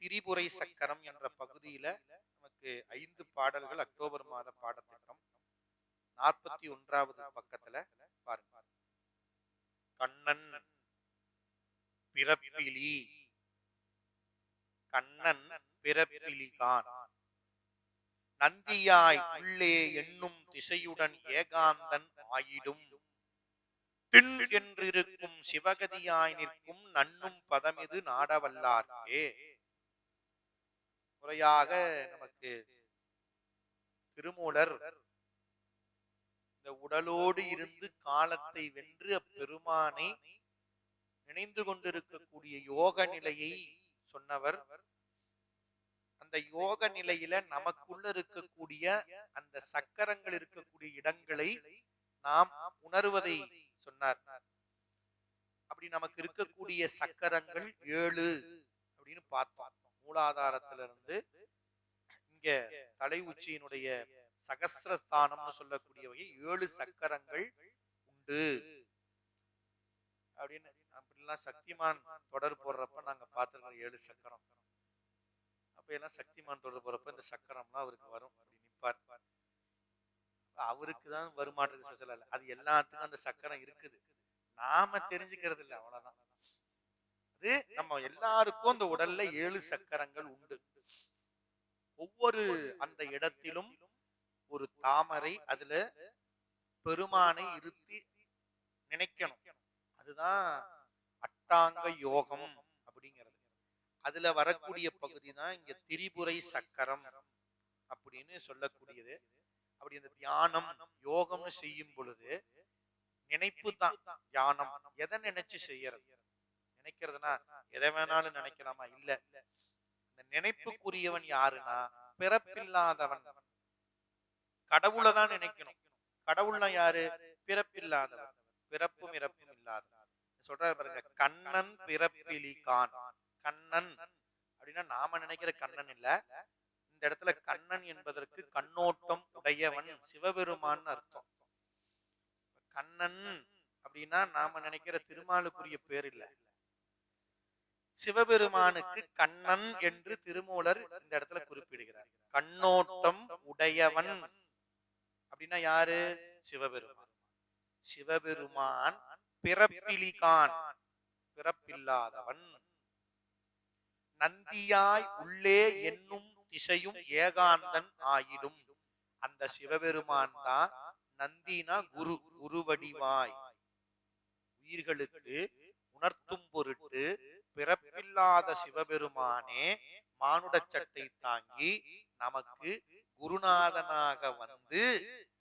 திரிபுரை சக்கரம் என்ற பகுதியில நமக்கு ஐந்து பாடல்கள் அக்டோபர் மாத பாடத்திட்டம். நாற்பத்தி ஒன்றாவது பக்கத்துல பாருங்க. கண்ணன் பிறப்பிலி. கண்ணன் பிறப்பிலிகான். நந்தியாய் உள்ளே என்னும் திசையுடன் ஏகாந்தன் ஆயிடும். திண் என்றிருக்கும் சிவகதியாய் நிற்கும் நன்னும் பதமிது நாடவல்லார்க்கே. முறையாக நமக்கு திருமூலர் இந்த உடலோடு இருந்து காலத்தை வென்று அப்பெருமானை நினைந்து கொண்டிருக்கக்கூடிய யோக நிலையை சொன்னவர். அந்த யோக நிலையில நமக்குள்ள இருக்கக்கூடிய அந்த சக்கரங்கள் இருக்கக்கூடிய இடங்களை நாம் உணர்வதை சொன்னார். அப்படி நமக்கு இருக்கக்கூடிய சக்கரங்கள் ஏழு அப்படின்னு பார்த்தோம். மூலாதாரத்திலிருந்து இங்க தலை உச்சியினுடைய சகசிரஸ்தானம்னு சொல்லக்கூடிய வகை ஏழு சக்கரங்கள் உண்டு. அப்படின்னு அப்படிலாம் சக்திமான் தொடர் போடுறப்ப நாங்க பார்த்துருக்கோம் ஏழு சக்கரம். அப்ப எல்லாம் சக்திமான் தொடர் போறப்ப இந்த சக்கரம்லாம் அவருக்கு வரும் அப்படி நிப்பார். அவருக்கு தான் வருமானத்துக்கு அது எல்லாத்துக்கும் அந்த சக்கரம் இருக்குது. நாம தெரிஞ்சுக்கிறது இல்லை அவ்வளவுதான். வந்து நம்ம எல்லாருக்கும் அந்த உடல்ல ஏழு சக்கரங்கள் உண்டு. ஒவ்வொரு அந்த இடத்திலும் ஒரு தாமரை அதுல பெருமானை இருத்தி நினைக்கணும். அதுதான் அட்டாங்க யோகம் அப்படிங்கிறது. அதுல வரக்கூடிய பகுதி தான் இங்க திரிபுரை சக்கரம் அப்படின்னு சொல்லக்கூடியது. அப்படி இந்த தியானம் யோகம்னு செய்யும் பொழுது நினைப்பு தான். தியானம். எதை நினைச்சு செய்யறது? நினைக்கிறதுனா எதை வேணாலும் நினைக்கலாமா? இல்ல. இந்த நினைப்புக்குரியவன் யாருன்னா பிறப்பில்லாதவன். கடவுளை தான் நினைக்கணும். கடவுள்னா யாரு? பிறப்பில்லாதவன். பிறப்பும் இறப்பும் இல்லாதவன். சொல்றாரு பாருங்க கண்ணன் பிறப்பிலி கான் கண்ணன் அப்படின்னா நாம நினைக்கிற கண்ணன் இல்ல. இந்த இடத்துல கண்ணன் என்பதற்கு கண்ணோட்டம் உடையவன் சிவபெருமான் அர்த்தம். கண்ணன் அப்படின்னா நாம நினைக்கிற திருமாலுக்குரிய பேர் இல்ல. சிவபெருமானுக்கு கண்ணன் என்று திருமூலர் இந்த இடத்துல குறிப்பிடுகிறார். கண்ணோட்டம் உடையவன். அப்படின்னா யாரு? சிவபெருமான். சிவபெருமான் பிறப்பிலிகான். பிறப்பில்லாதவன். நந்தியாய் உள்ளே என்னும் திசையும் ஏகாந்தன் ஆயிடும். அந்த சிவபெருமான் தான் நந்தினா குரு குருவடிவாய். உயிர்களுக்கு உணர்த்தும் பொருட்டு பிறப்பில்லாத சிவபெருமானே மானுட சட்டை தாங்கி நமக்கு குருநாதனாக வந்து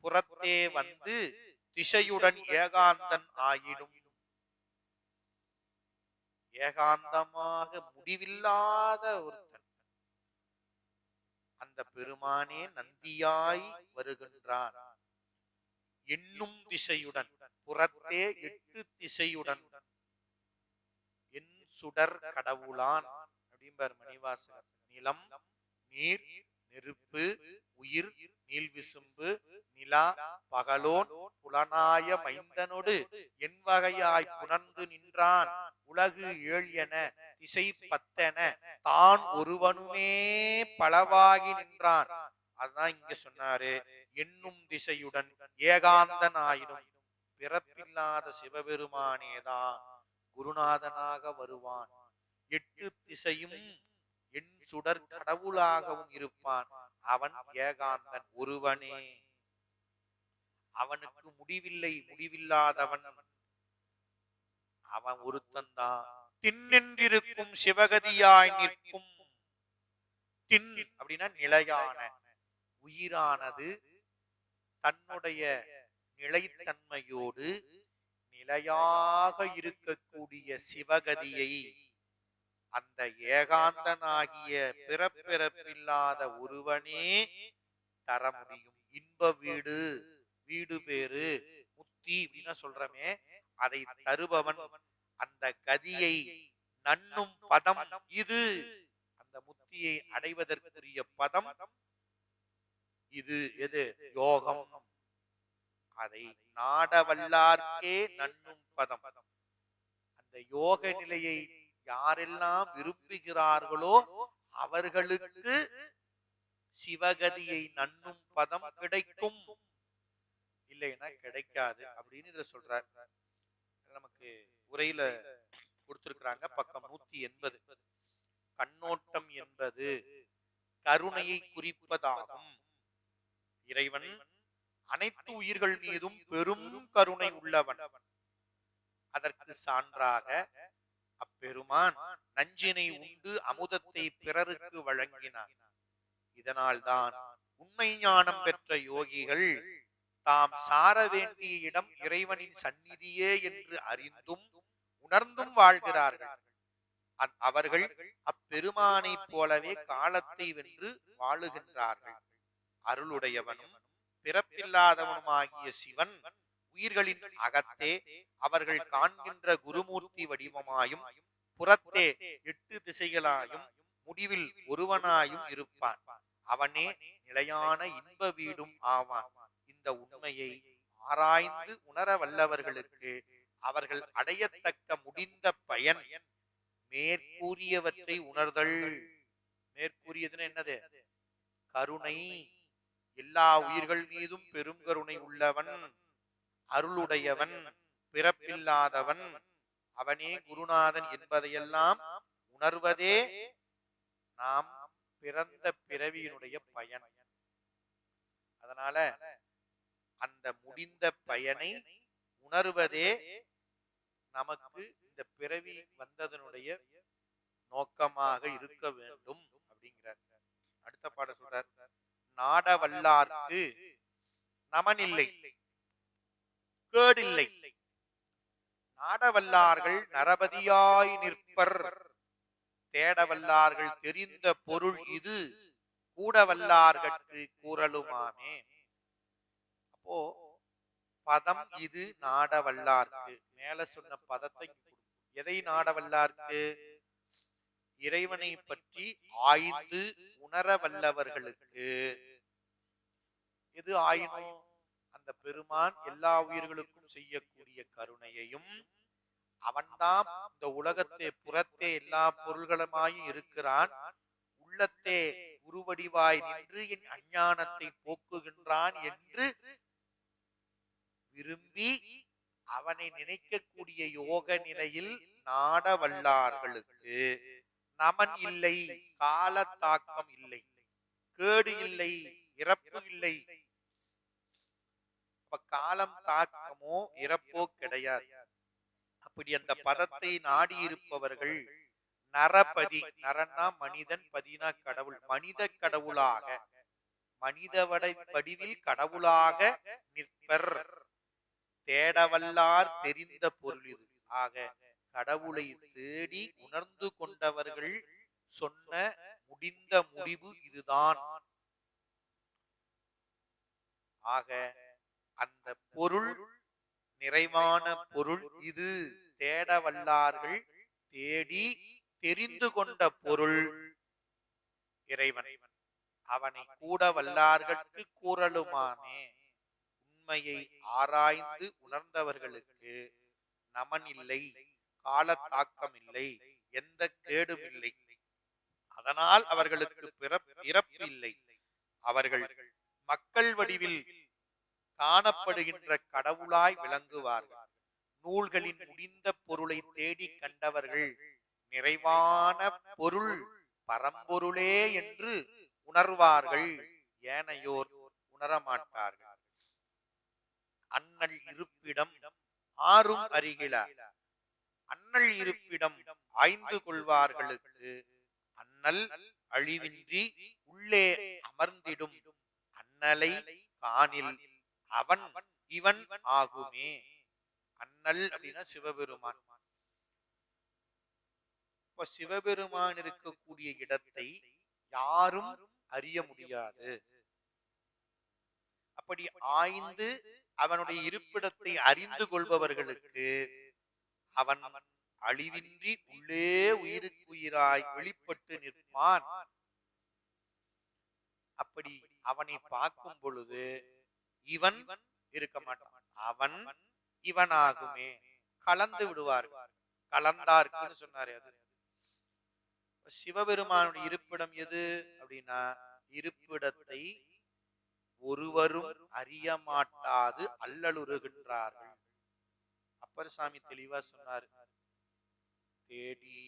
புறத்தே வந்து திசையுடன் ஏகாந்தன் ஆயிடும். ஏகாந்தமாக முடிவில்லாத ஒருத்தன் அந்த பெருமானே நந்தியாய் வருகின்றான். எண்ணும் திசையுடன் புறத்தே எட்டு திசையுடன் சுடர் கடவுளான் அப்படிம்பார் மணிவாசகர். நிலம் நீர் நெருப்பு உயிர் நீள்விசும்பு நிலா பகலோன் புலனாய மைந்தனோடு என் வகையாய் புணர்ந்து நின்றான். உலகு ஏழியன திசை பத்தென தான் ஒருவனுமே பலவாகி நின்றான். அதான் இங்க சொன்னாரு என்னும் திசையுடன் ஏகாந்தன் ஆயிடும் பிறப்பில்லாத சிவபெருமானேதான். குருநாதனாக வருவான். எட்டு திசையும் என் சுடர் கடவுளாகவும் இருப்பான். அவன் ஏகாந்தன் ஒருவனே. அவனுக்கு முடிவில்லை முடிவில்லாதவன் அவன் ஒருத்தந்தான் தின்னின்றிருக்கும் சிவகதியாய் நிற்கும். தின் அப்படின்னா நிலையான உயிரானது தன்னுடைய நிலைத்தன்மையோடு நிலையாக இருக்கக்கூடிய சிவகதியை அந்த ஏகாந்தனாகிய பிறப்பிறப்பில்லாத ஒருவனே தர முடியும். இன்ப வீடு வீடு பேரு முத்தி அப்படின்னு சொல்றமே அதை தருபவன் அந்த கதியை நன்னும் பதம் இது. அந்த முத்தியை அடைவதற்குரிய பதம் இது. எது? யோகம். அதை நாடவல்லார்க்கே நன்னும் பதம். அந்த யோக நிலையை யாரெல்லாம் விரும்புகிறார்களோ அவர்களுக்கு சிவகதியை நன்னும் பதம் கிடைக்கும். இல்லைன்னா கிடைக்காது அப்படின்னு இத சொல்றார். நமக்கு உரையில கொடுத்திருக்கிறாங்க பக்கம் நூத்தி எண்பது. கண்ணோட்டம் என்பது கருணையை குறிப்பதாகும். இறைவன் அனைத்து உயிர்கள் மீதும் பெரும் கருணை உள்ளவன். அதற்கு சான்றாக அப்பெருமான் நஞ்சினை உண்டு அமுதத்தை பிறருக்கு வழங்கினார் இதனால்தான் உண்மை ஞானம் பெற்ற யோகிகள் தாம் சார வேண்டிய இடம் இறைவனின் சந்நிதியே என்று அறிந்தும் உணர்ந்தும் வாழ்கிறார்கள். அவர்கள் அப்பெருமானைப் போலவே காலத்தை வென்று வாழுகின்றார்கள். அருளுடையவனும் பிறப்பில்லாதவனுமாகிய சிவன் உயிர்களின் அகத்தே அவர்கள் காண்கின்ற குருமூர்த்தி வடிவமாயும் புறத்தே எட்டு திசைகளாயும் முடிவில் ஒருவனாயும் இருப்பான். அவனே நிலையான இன்ப வீடும் ஆவான். இந்த உண்மையை ஆராய்ந்து உணர வல்லவர்களுக்கு அவர்கள் அடையத்தக்க முடிந்த பயன். மேற்கூறியவற்றை உணர்தல். மேற்கூறியதுன்னு என்னது? கருணை. எல்லா உயிர்கள் மீதும் பெரும் கருணை உள்ளவன் அருளுடையவன் பிறப்பில்லாதவன். அவனே குருநாதன் என்பதையெல்லாம் உணர்வதே நாம் பிறந்த பிறவியினுடைய பயன். அதனால அந்த முடிந்த பயனை உணர்வதே நமக்கு இந்த பிறவி வந்ததனுடைய நோக்கமாக இருக்க வேண்டும் அப்படிங்கிறார். அடுத்த பாட சொல்றார். நாடவல்லார்க்கு நமனில்லை. கேடில்லை. நாடவல்லார்கள் நரபதியாய் நிற்பர். தேடவல்லார்கள் தெரிந்த பொருள் இது. கூடவல்லார்கட்கு கூறலுமாமே. அப்போ பதம் இது நாடவல்லார்க்கு. மேல சொன்ன பதத்தை எதை நாடவல்லார்க்கு? இறைவனை பற்றி ஆய்ந்து உணர வல்லவர்களுக்கு எது ஆயினும் அந்த பெருமான் எல்லா உயிர்களுக்கும் செய்யக்கூடிய கருணையையும் அவன்தான் இந்த உலகத்தை புறத்தே எல்லா பொருள்களுமாயும் இருக்கிறான். உள்ளத்தே உருவடிவாய் நின்று என் அஞ்ஞானத்தை போக்குகின்றான் என்று விரும்பி அவனை நினைக்கக்கூடிய யோக நிலையில் நாட வல்லார்களுக்கு நமன் இல்லை கால தாக்கம் இல்லை கேடு இல்லை இறப்பு இல்லை அப்ப காலம் தாக்கமோ இறப்போ கிடையாது. அப்படி அந்த பதத்தை நாடி இருப்பவர்கள் நரபதி நரன்னா மனிதன் பதினா கடவுள் மனித கடவுளாக. மனித வடை வடிவில் கடவுளாக நிற்பர். தேடவல்லார் தெரிந்த பொருள் இது ஆக கடவுளை தேடி உணர்ந்து கொண்டவர்கள் சொன்ன முடிந்த முடிவு இதுதான். ஆக அந்த பொருள் நிறைவான பொருள் இது தேட வல்லார்கள் தேடி தெரிந்து கொண்ட பொருள். இறைவன் அவனை கூட வல்லார்களுக்கு கூறலுமானே. உண்மையை ஆராய்ந்து உணர்ந்தவர்களுக்கு நமன் இல்லை காலத்தாக்கம் இல்லை எந்த கேடும் இல்லை அதனால் அவர்களுக்கு பிறப் இல்லை அவர்கள் மக்கள் வடிவில் காணப்படுகின்ற கடவுளாய் விளங்குவார்கள். நூல்களின் முடிந்த பொருளை தேடி கண்டவர்கள் நிறைவான பொருள் பரம்பொருளே என்று உணர்வார்கள். ஏனையோர் உணரமாட்டார்கள் அண்ணல் இருப்பிடம் ஆறும் அருகில அண்ணல் இருப்பிடம் ஆய்ந்து கொள்வார்களுக்கு அண்ணல் அழிவின்றி உள்ளே அமர்ந்திடும் அண்ணலை காணில் அவன் இவன் ஆகுமே. அண்ணல் அப்படின்னா சிவபெருமான். இப்ப சிவபெருமான் இருக்கக்கூடிய இடத்தை யாரும் அறிய முடியாது. அப்படி ஆய்ந்து அவனுடைய இருப்பிடத்தை அறிந்து கொள்பவர்களுக்கு அவன் அழிவின்றி உள்ளே உயிருக்குயிராய் வெளிப்பட்டு நிற்பான். அப்படி அவனை பார்க்கும் பொழுது இவன் இருக்க மாட்டான் அவன் இவனாகுமே. கலந்து விடுவார் கலந்தார்க்குன்னு சொன்னாரு அது. சிவபெருமானுடைய இருப்பிடம் எது அப்படின்னா இருப்பிடத்தை ஒருவரும் அறிய மாட்டாது அல்லலுறுகின்றார்கள். அப்பர் சாமி தெளிவா சொன்னார். தேடி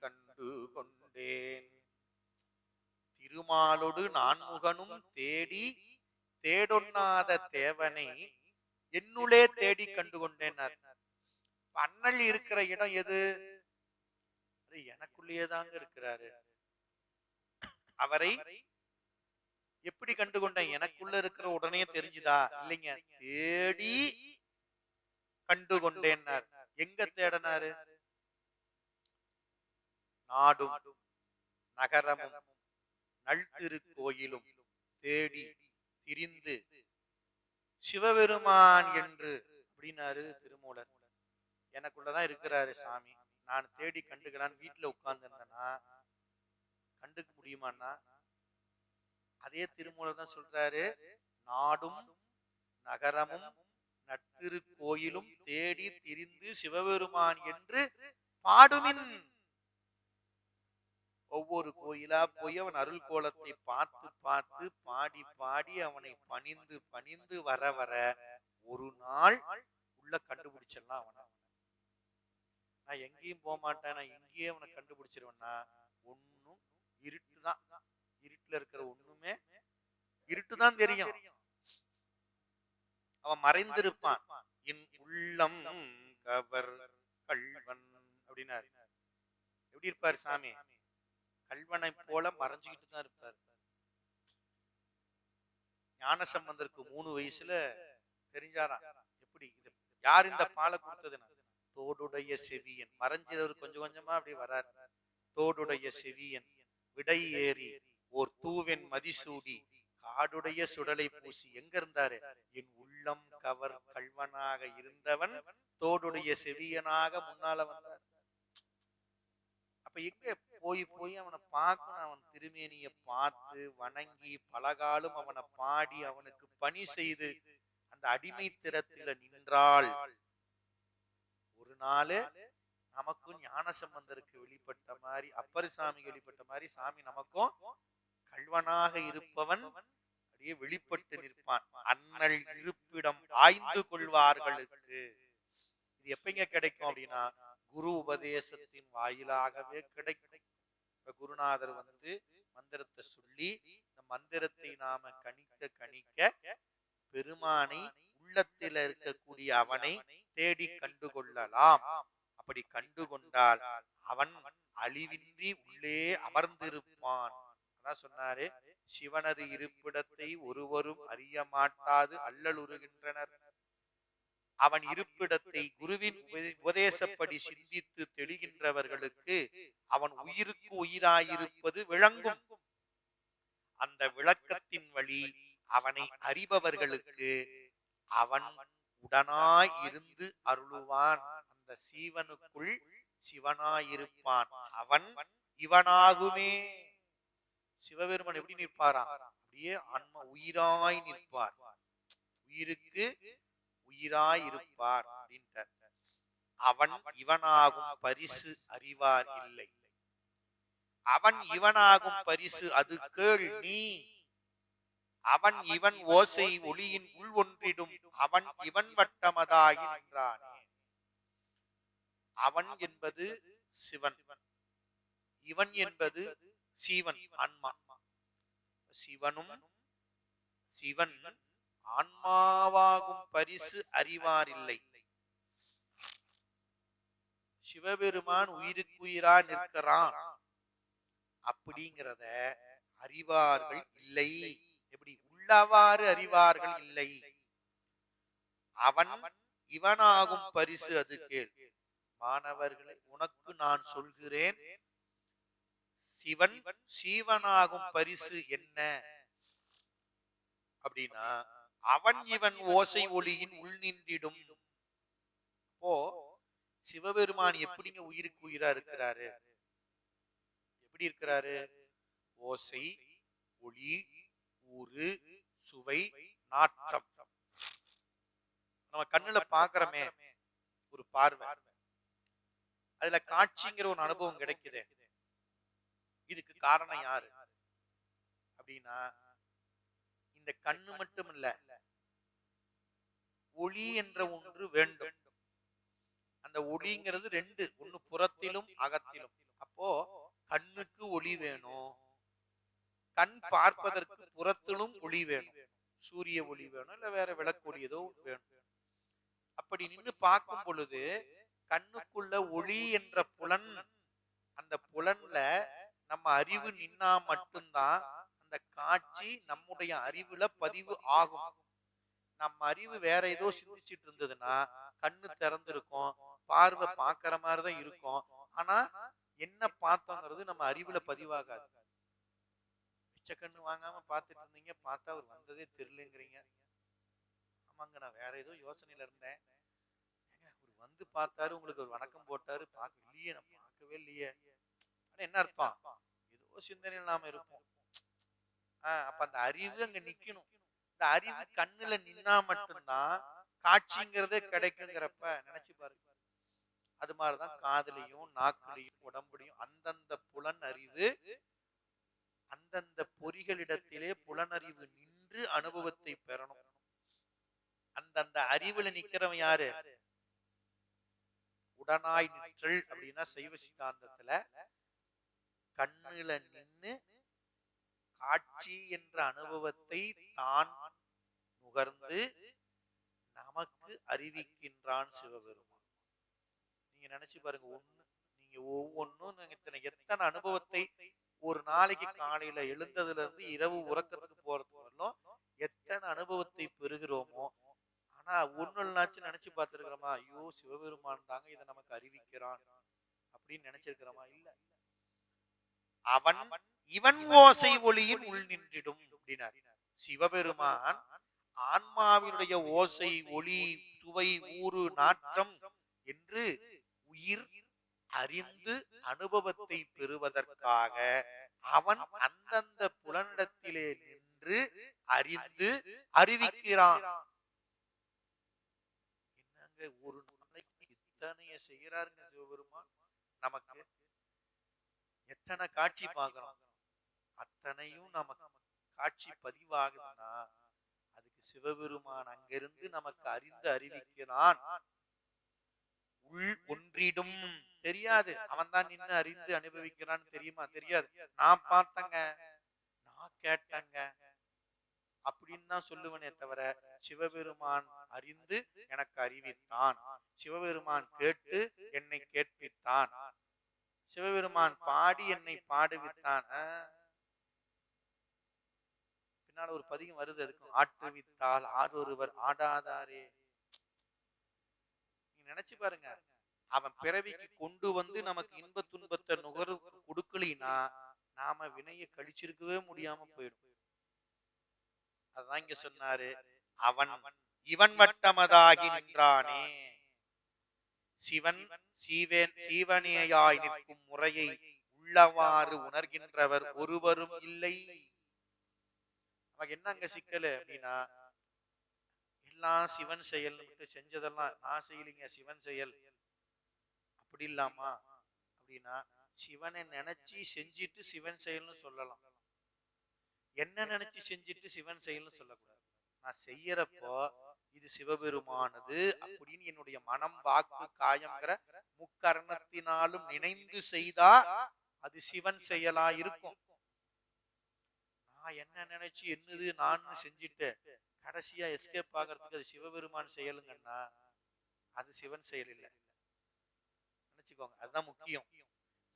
கண்டு கொண்டேன். திருமாலொடு நான்முகனும் தேடி தேடொண்ணாத தேவனை என்னுள்ளே தேடி கண்டு கொண்டேனார் அண்ணல் இருக்கிற இடம் எது? அது எனக்குள்ளேயே தாங்க இருக்கிறாரு. அவரை எப்படி கண்டு கொண்டேன் எனக்குள்ள இருக்கிற உடனே தெரிஞ்சுதா? இல்லைங்க. தேடி கண்டு கொண்டேன்னார் எங்க தேடினாரு? நாடும் நகரமும் நல்திருக்கோயிலும் தேடி திரிந்து சிவபெருமான் என்று அப்படின்னாரு திருமூலர். எனக்குள்ளதான் இருக்கிறாரு சாமி. நான் தேடி கண்டுக்கலான்னு வீட்டுல உட்கார்ந்துருந்தேன்னா கண்டுக்க முடியுமான்னா அதே திருமூலர் தான் சொல்றாரு நாடும் நகரமும் நட்டிருக்கோயிலும் தேடி திரிந்து சிவபெருமான் என்று பாடுமின். ஒவ்வொரு கோயிலா போய் அவன் அருள் கோலத்தை பார்த்து பார்த்து பாடி பாடி அவனை பணிந்து பணிந்து வர வர ஒரு நாள் உள்ள கண்டுபிடிச்சிடலாம் அவனை. நான் எங்கேயும் போக மாட்டேன். நான் இங்கேயே அவனை கண்டுபிடிச்சிருவேன்னா ஒன்னும் இருட்டு தான் இருட்டுல இருக்கிற ஒண்ணுமே இருட்டு தான் தெரியும். அவன் மறைந்திருப்பான். என் உள்ளம் கவர் கல்வன் அப்படின்னாரு. எப்படி இருப்பார் சாமி? கல்வனை போல மறைஞ்சுக்கிட்டு தான் இருப்பார். ஞானசம்பந்தருக்கு மூணு வயசுல தெரிஞ்சாராம் எப்படி இது யார் இந்த பாலை கொடுத்ததுன்னா? தோடுடைய செவியன். மறைஞ்சவர் கொஞ்சம் கொஞ்சமா அப்படி வரார். தோடுடைய செவியன் விடை ஏறி ஓர் தூவென் மதிசூடி காடுடைய சுடலை பூசி எங்க இருந்தாரு? என் உள்ளம் கவர் கல்வனாக இருந்தவன் தோடுடைய செவியனாக முன்னால வந்த அப்ப எங்க போய் போய் அவனை பார்க்கணும்? அவன் திருமேனிய பார்த்து வணங்கி பலகாலும் அவனை பாடி அவனுக்கு பணி செய்து அந்த அடிமை திறத்தில நின்றால் ஒரு நாள் நமக்கும் ஞான சம்பந்தருக்கு வெளிப்பட்ட மாதிரி அப்பர் சாமி வெளிப்பட்ட மாதிரி சாமி நமக்கும் கல்வனாக இருப்பவன் அப்படியே வெளிப்பட்டு நிற்பான். அண்ணல் இருப்பிடம் ஆய்ந்து கொள்வார்களுக்கு. இது எப்பங்க கிடைக்கும் அப்படின்னா குரு உபதேசத்தின் வாயிலாகவே கிடைக்கும். இப்ப குருநாதர் வந்து மந்திரத்தை சொல்லி இந்த மந்திரத்தை நாம கணிக்க கணிக்க பெருமானை உள்ளத்தில் இருக்கக்கூடிய அவனை தேடி கண்டு கொள்ளலாம் அப்படி கண்டு கொண்டால் அவன் அழிவின்றி உள்ளே அமர்ந்திருப்பான். அதான் சொன்னாரு சிவனது இருப்பிடத்தை ஒருவரும் அறிய மாட்டாது அல்லலுறுகின்றனர். அவன் இருப்பிடத்தை குருவின் உபதே- உபதேசப்படி சிந்தித்து தெளிகின்றவர்களுக்கு அவன் உயிருக்கு உயிராயிருப்பது விளங்கும். அந்த விளக்கத்தின் வழி அவனை அறிபவர்களுக்கு அவன் உடனாய் இருந்து அருளுவான். அந்த சீவனுக்குள் சிவனாயிருப்பான். அவன் இவனாகுமே. சிவபெருமன் எப்படி நிற்பாராம்? அப்படியே ஆன்ம உயிராய் நிற்பார். உயிருக்கு உயிராய் இருப்பார் அப்படின்ட்டார் அவன் இவனாகும் பரிசு அறிவார் இல்லை. அவன் இவனாகும் பரிசு அது கேள் நீ. அவன் இவன் ஓசை ஒளியின் உள் ஒன்றிடும். அவன் இவன் வட்டமதாகின்றானே அவன் என்பது சிவன். இவன் என்பது சீவன் ஆன்மா. சிவனும் சிவன் ஆன்மாவாகும் பரிசு அறிவாரில்லை. சிவபெருமான் உயிருக்குயிரா நிற்கிறான். அப்படிங்கிறத அறிவார்கள் இல்லை. எப்படி? உள்ளவாறு அறிவார்கள் இல்லை. அவன் இவனாகும் பரிசு அது கேள். மாணவர்களை உனக்கு நான் சொல்கிறேன். சிவன் சீவனாகும் பரிசு என்ன? அப்படின்னா அவன் இவன் ஓசை ஒளியின் உள் நின்றிடும் அப்போ சிவபெருமான் எப்படிங்க உயிருக்கு உயிரா இருக்கிறாரு? எப்படி இருக்கிறாரு? ஓசை ஒளி ஊறு சுவை நாற்றம். நம்ம கண்ணுல பாக்குறோமே ஒரு பார்வை. அதுல காட்சிங்கிற ஒரு அனுபவம் கிடைக்குதே. இதுக்கு காரணம் யாரு? அப்படின்னா இந்த கண்ணு மட்டும் இல்ல ஒளி என்ற ஒன்று வேண்டும். அந்த ஒளிங்கிறது ரெண்டு ஒண்ணு புறத்திலும் அகத்திலும். அப்போ கண்ணுக்கு ஒளி வேணும். கண் பார்ப்பதற்கு புறத்திலும் ஒளி வேணும். சூரிய ஒளி வேணும் இல்ல வேற விளக்கு ஒளி ஏதோ வேணும். அப்படி நின்னு பார்க்கும் பொழுது கண்ணுக்குள்ள ஒளி என்ற புலன் அந்த புலன்ல நம்ம அறிவு நின்னா மட்டும்தான் அந்த காட்சி நம்முடைய அறிவுல பதிவு ஆகும். நம்ம அறிவு வேற ஏதோ சிந்திச்சிட்டு இருந்ததுன்னா கண்ணு திறந்திருக்கும் பார்வை பார்க்கிற மாதிரிதான் இருக்கும். ஆனா என்ன பார்த்தோங்கிறது நம்ம அறிவுல பதிவாகாது. பிச்சை கண்ணு வாங்காம பார்த்துட்டு இருந்தீங்க பார்த்தா அவர் வந்ததே தெரியலங்கிறீங்க. ஆமாங்க நான் வேற ஏதோ யோசனையில இருந்தேன். அவர் வந்து பார்த்தாரு உங்களுக்கு ஒரு வணக்கம் போட்டாரு பார்க்க இல்லையே நான் பார்க்கவே இல்லையே. ஆனா என்ன அர்த்தம்? ஏதோ சிந்தனையில் நாம இருப்போம். ஆஹ் அப்ப அந்த அறிவு அங்க நிக்கணும். இந்த அறிவு கண்ணுல நின்னா மட்டும்தான் காட்சிங்கிறதே கிடைக்குங்கிறப்ப நினைச்சு பாருங்க அது மாதிரிதான் காதலையும் நாக்குலையும் உடம்புலையும் அந்தந்த புலன் அறிவு அந்தந்த பொறிகளிடத்திலே புலனறிவு நின்று அனுபவத்தை பெறணும். அந்தந்த அறிவுல நிக்கிறவன் யாரு? உடனாய் நிற்றல் அப்படின்னா சைவ சித்தாந்தத்துல கண்ணுல நின்று காட்சி என்ற அனுபவத்தை தான் புகர்ந்து நமக்கு அறிவிக்கின்றான் சிவபெருமான். நீங்க நினைச்சு பாருங்க ஒண்ணு நீங்க ஒவ்வொன்னும் இத்தனை எத்தனை அனுபவத்தை ஒரு நாளைக்கு காலையில எழுந்ததுல இருந்து இரவு உறக்கத்துக்கு போறது வரலும் எத்தனை அனுபவத்தை பெறுகிறோமோ ஆனா ஒன்னுனாச்சும் நினைச்சு பார்த்திருக்கிறோமா ஐயோ சிவபெருமான் தாங்க இதை நமக்கு அறிவிக்கிறான் அப்படின்னு நினைச்சிருக்கிறோமா? இல்ல. அவன் இவன் ஓசை ஒளியின் உள் நின்றிடும் அப்படின்னார். சிவபெருமான் ஆன்மாவினுடைய ஓசை ஒளி சுவை ஊறு நாற்றம் என்று உயிர் அறிந்து அனுபவத்தை பெறுவதற்காக அவன் அந்தந்த புலனிடத்திலே நின்று அறிந்து அறிவிக்கிறான். என்னங்க ஒரு நாளைக்கு இத்தனைய செய்யறாருங்க சிவபெருமான்? நமக்கு எத்தனை காட்சி பார்க்கிறோம்? அத்தனையும் நமக்கு காட்சி பதிவாகுதுன்னா சிவபெருமான் அங்கிருந்து நமக்கு அறிந்து அறிவிக்கிறான். உள் ஒன்றிடும். தெரியாது. அவன் தான் நின்று அறிந்து அனுபவிக்கிறான்னு தெரியுமா? தெரியாது. நான் பார்த்தங்க. நான் கேட்டங்க. அப்படின்னு தான் சொல்லுவனே தவிர சிவபெருமான் அறிந்து எனக்கு அறிவித்தான். சிவபெருமான் கேட்டு என்னை கேட்பித்தான். சிவபெருமான் பாடி என்னை பாடுவித்தான். பின்னால ஒரு பதிகம் வருது அதுக்கும் ஆட்டுவித்தால் ஆரொருவர் ஆடாதாரே. நீங்க நினைச்சு பாருங்க. அவன் பிறவிக்கு கொண்டு வந்து நமக்கு இன்ப துன்பத்தை நுகர் கொடுக்கலினா நாம வினைய கழிச்சிருக்கவே முடியாம போயிடும். அதான் இங்க சொன்னாரு. அவன் இவன் மட்டமதாகி நின்றானே. சிவன் சீவன் சீவனேயாய் நிற்கும் முறையை உள்ளவாறு உணர்கின்றவர் ஒருவரும் இல்லை. நமக்கு என்ன அங்க சிக்கல் அப்படின்னா எல்லாம் சிவன் செயல் செஞ்சதெல்லாம் நான் செய்யலைங்க சிவன் செயல். அப்படி இல்லாமா? அப்படின்னா சிவனை நினைச்சு செஞ்சிட்டு சிவன் செயல்னு சொல்லலாம். என்ன நினைச்சு செஞ்சிட்டு சிவன் செயல்னு சொல்லக்கூடாது. நான் செய்யறப்போ இது சிவபெருமானது அப்படின்னு என்னுடைய மனம் வாக்கு காயங்கிற முக்கரணத்தினாலும் நினைந்து செய்தா அது சிவன் செயலா இருக்கும். நான் என்ன நினைச்சு என்னது நான் செஞ்சுட்டு கடைசியா எஸ்கேப் ஆகிறதுக்கு அது சிவபெருமான் செயலுங்கன்னா அது சிவன் செயல் இல்லை. நினைச்சுக்கோங்க அதுதான் முக்கியம்.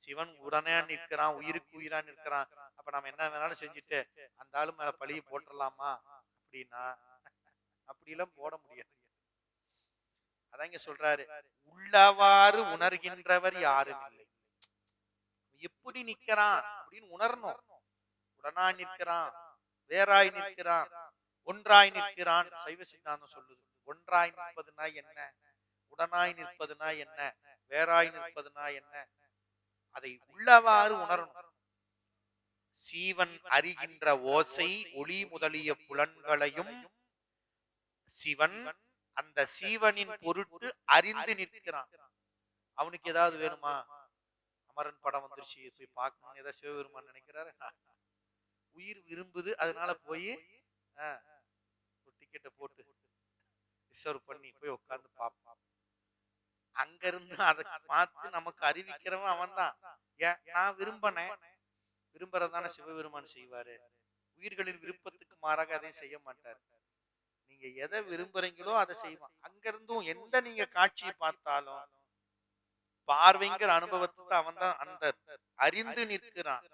சிவன் உடனே நிற்கிறான் உயிருக்கு உயிரா நிற்கிறான். அப்ப நம்ம என்ன வேணாலும் செஞ்சுட்டு அந்த ஆளு மேல பழிய போட்டுடலாமா அப்படின்னா அப்படிலாம் போட முடியாது. அதான் இங்க சொல்றாரு உள்ளவாறு உணர்கின்றவர் யாரும் இல்லை. எப்படி நிக்கிறான் அப்படின்னு உணரணும். உடனாய் நிற்கிறான் வேறாய் நிற்கிறான் ஒன்றாய் நிற்கிறான் சைவ சித்தாந்தம் சொல்லுது. ஒன்றாய் நிற்பதுனா என்ன? உடனாய் நிற்பதுனா என்ன? வேறாய் நிற்பதுனா என்ன? அதை உள்ளவாறு உணரணும். சீவன் அறிகின்ற ஓசை ஒளி முதலிய புலன்களையும் சிவன் அந்த சீவனின் பொருட்டு அறிந்து நிற்கிறான். அவனுக்கு ஏதாவது வேணுமா? அமரன் படம் வந்துருச்சு போய் பார்க்கணும்னு ஏதாவது சிவபெருமான் நினைக்கிறாரு. உயிர் விரும்புது அதனால போய் ஒரு டிக்கெட்டை போட்டு ரிசர்வ் பண்ணி போய் உட்காந்து பார்ப்பான் அங்க இருந்து அதை பார்த்து நமக்கு அறிவிக்கிறவன் அவன் தான் ஏன் நான் விரும்பினேன். விரும்புறதான சிவபெருமான் செய்வாரு. உயிர்களின் விருப்பத்துக்கு மாறாக அதையும் செய்ய மாட்டார். நீங்க எதை விரும்புறீங்களோ அதை செய்வான். அங்க இருந்தும் எந்த நீங்க காட்சியை பார்த்தாலும் பார்வைங்கிற அனுபவத்தை அவன் தான் அந்த அறிந்து நிற்கிறான்.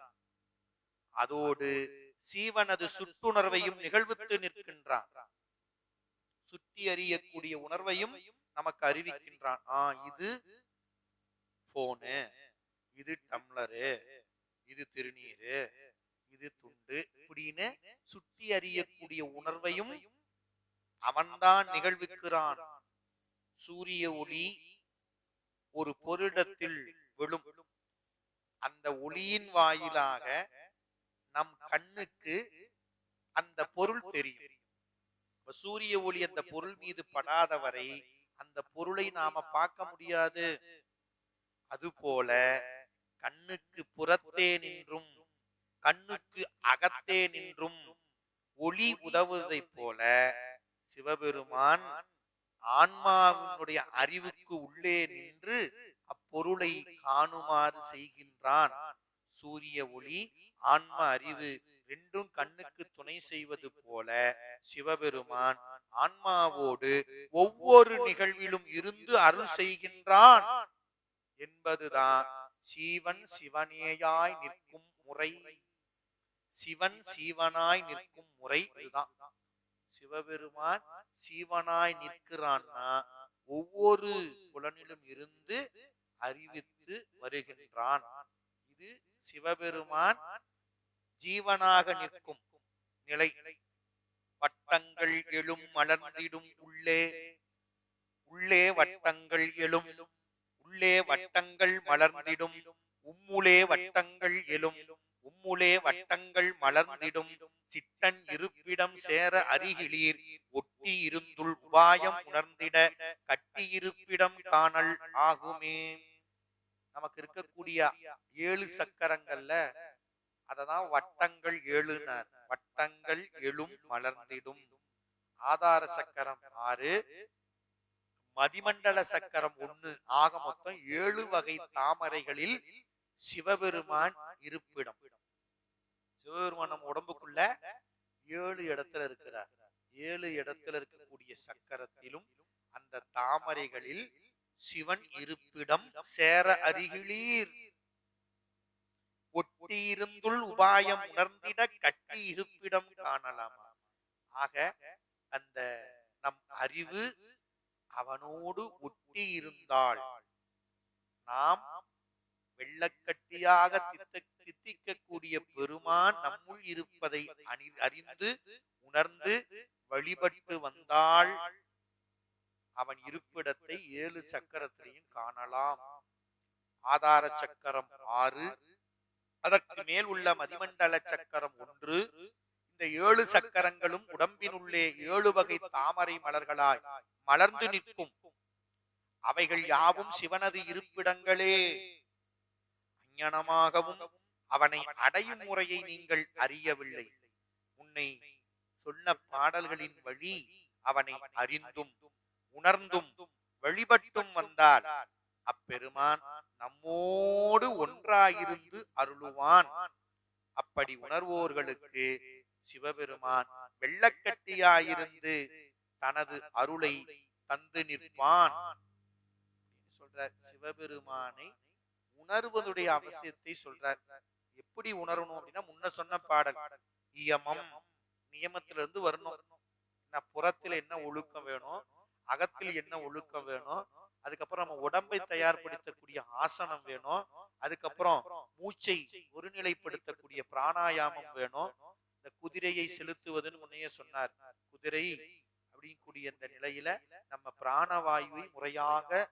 அதோடு சீவனது சுட்டுணர்வையும் நிகழ்வித்து நிற்கின்றான். சுற்றி அறியக்கூடிய உணர்வையும் நமக்கு அறிவிக்கின்றான். ஆ இது போனு இது டம்ளரு. இது திருநீரு. இது துண்டு. இப்படின்னு சுற்றி அறியக்கூடிய உணர்வையும் அவன்தான் நிகழ்விக்கிறான். சூரிய ஒளி ஒரு பொருடத்தில் விழும். அந்த ஒளியின் வாயிலாக நம் கண்ணுக்கு அந்த பொருள் தெரியும். சூரிய ஒளி அந்த பொருள் மீது படாத வரை அந்த பொருளை நாம பார்க்க முடியாது. அதுபோல கண்ணுக்கு புறத்தே நின்றும் கண்ணுக்கு அகத்தே நின்றும் ஒளி உதவுவதைப் போல சிவபெருமான் ஆன்மாவினுடைய அறிவுக்கு உள்ளே நின்று அப்பொருளை காணுமாறு செய்கின்றான். சூரிய ஒளி ஆன்ம அறிவு ரெண்டும் கண்ணுக்கு துணை செய்வது போல சிவபெருமான் ஆன்மாவோடு ஒவ்வொரு நிகழ்விலும் இருந்து அருள் செய்கின்றான் என்பதுதான் சீவன் சிவனேயாய் நிற்கும் முறை. சிவன் சீவனாய் நிற்கும் முறை இதுதான். சிவபெருமான் சீவனாய் நிற்கிறான்னா ஒவ்வொரு புலனிலும் இருந்து அறிவித்து வருகின்றான். இது சிவபெருமான் ஜீவனாக நிற்கும் நிலை. வட்டங்கள் எழும் மலர்ந்திடும் உள்ளே. உள்ளே வட்டங்கள் எழும். உள்ளே வட்டங்கள் மலர்ந்திடும். உம்முளே வட்டங்கள் எழும். உம்முளே வட்டங்கள் மலர்ந்திடும். சிட்டன் இருப்பிடம் சேர அருகிலீர். ஒட்டி இருந்துள் உபாயம் உணர்ந்திட கட்டி இருப்பிடம் காணல் ஆகுமே. நமக்கு இருக்கக்கூடிய ஏழு சக்கரங்கள்ல அததான் வட்டங்கள் ஏழுனார் வட்டங்கள் எழும் மலர்ந்திடும். ஆதார சக்கரம் ஆறு மதிமண்டல சக்கரம் ஒண்ணு ஆக மொத்தம் ஏழு வகை தாமரைகளில் சிவபெருமான் இருப்பிடம். சிவபெருமான் நம்ம உடம்புக்குள்ள ஏழு இடத்துல இருக்கிறார். ஏழு இடத்துல இருக்கக்கூடிய சக்கரத்திலும் அந்த தாமரைகளில் சிவன் இருப்பிடம். சேர அருகிலீர். ஒட்டியிருந்துள் உபாயம் உணர்ந்திட கட்டி இருப்பிடம் காணலாமா? ஆக அந்த நம் அறிவு அவனோடு ஒட்டி இருந்தால் நாம் வெள்ளக்கட்டியாக தித்திக்கக்கூடிய பெருமான் நம்முள் இருப்பதை அணி அறிந்து உணர்ந்து வழிபட்டு வந்தால் அவன் இருப்பிடத்தை ஏழு சக்கரத்திலையும் காணலாம். ஆதார சக்கரம் ஆறு அதற்கு மேல் உள்ள மதிமண்டல சக்கரம் ஒன்று இந்த ஏழு சக்கரங்களும் உடம்பினுள்ளே ஏழு வகை தாமரை மலர்களாய் மலர்ந்து நிற்கும். அவைகள் யாவும் சிவனது இருப்பிடங்களே. அஞ்ஞனமாகவும் அவனை அடையும் முறையை நீங்கள் அறியவில்லை. உன்னை சொன்ன பாடல்களின் வழி அவனை அறிந்தும் உணர்ந்தும் வழிபட்டும் வந்தால் அப்பெருமான் நம்மோடு ஒன்றாயிருந்து அருளுவான். அப்படி உணர்வோர்களுக்கு சிவபெருமான் வெள்ளக்கட்டியாயிருந்து தனது அருளை தந்து நிற்பான். சொல்றார் சிவபெருமானை உணர்வதுடைய அவசியத்தை சொல்றார். எப்படி உணரணும் அப்படின்னா முன்ன சொன்ன பாடல் இயமம். நியமத்திலிருந்து இருந்து வரணும். என்ன புறத்துல என்ன ஒழுக்கம் வேணும்? அகத்தில் என்ன ஒழுக்கம் வேணும்? அதுக்கப்புறம் நம்ம உடம்பை தயார்படுத்தக்கூடிய ஆசனம் வேணும். அதுக்கப்புறம் மூச்சை ஒருநிலைப்படுத்தக்கூடிய பிராணாயாமம் வேணும். இந்த குதிரையை செலுத்துவதுன்னு முன்னையே சொன்னார். குதிரை அப்படிங்கக்கூடிய இந்த நிலையில நம்ம பிராணவாயுவை முறையாக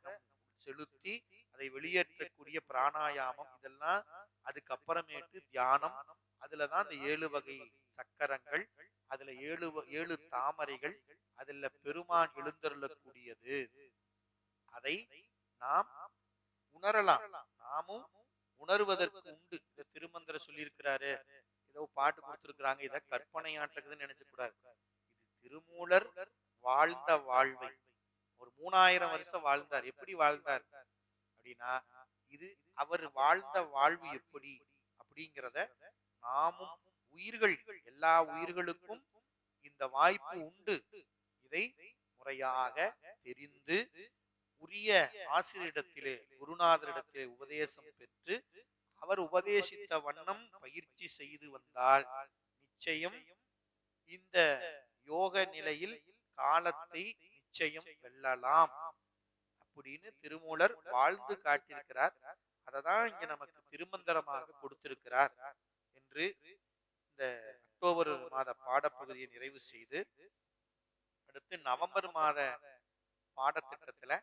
செலுத்தி அதை வெளியேற்றக்கூடிய பிராணாயாமம் இதெல்லாம் அதுக்கப்புறமேட்டு தியானம். அதுலதான் இந்த ஏழு வகை சக்கரங்கள் அதுல ஏழு வ- ஏழு தாமரைகள் அதுல பெருமான் எழுந்தருளக்கூடியது. அதை நாம் உணரலாம். நாமும் உணர்வதற்கு உண்டு. இந்த திருமந்திர சொல்லியிருக்கிறாரு. ஏதோ பாட்டு கொடுத்திருக்கிறாங்க. இதை கற்பனையாற்றுக்குதுன்னு நினைச்சக்கூடாது இது திருமூலர் வாழ்ந்த வாழ்வை. ஒரு மூணாயிரம் வருஷம் வாழ்ந்தார். எப்படி வாழ்ந்தார்? அப்படின்னா இது அவர் வாழ்ந்த வாழ்வு எப்படி? அப்படிங்கிறத நாமும் உயிர்கள் எல்லா உயிர்களுக்கும் இந்த வாய்ப்பு உண்டு. இதை முறையாக தெரிந்து உரிய ஆசிரியரிடத்திலே குருநாதரிடத்திலே உபதேசம் பெற்று அவர் உபதேசித்த வண்ணம் பயிற்சி செய்து வந்தால் நிச்சயம் இந்த யோக நிலையில் காலத்தை நிச்சயம் வெல்லலாம். அப்படின்னு திருமூலர் வாழ்ந்து காட்டியிருக்கிறார். அததான் இங்க நமக்கு திருமந்திரமாக கொடுத்திருக்கிறார் என்று இந்த அக்டோபர் மாத பாடப்பகுதியை நிறைவு செய்து அடுத்து நவம்பர் மாத பாடத்திட்டத்துல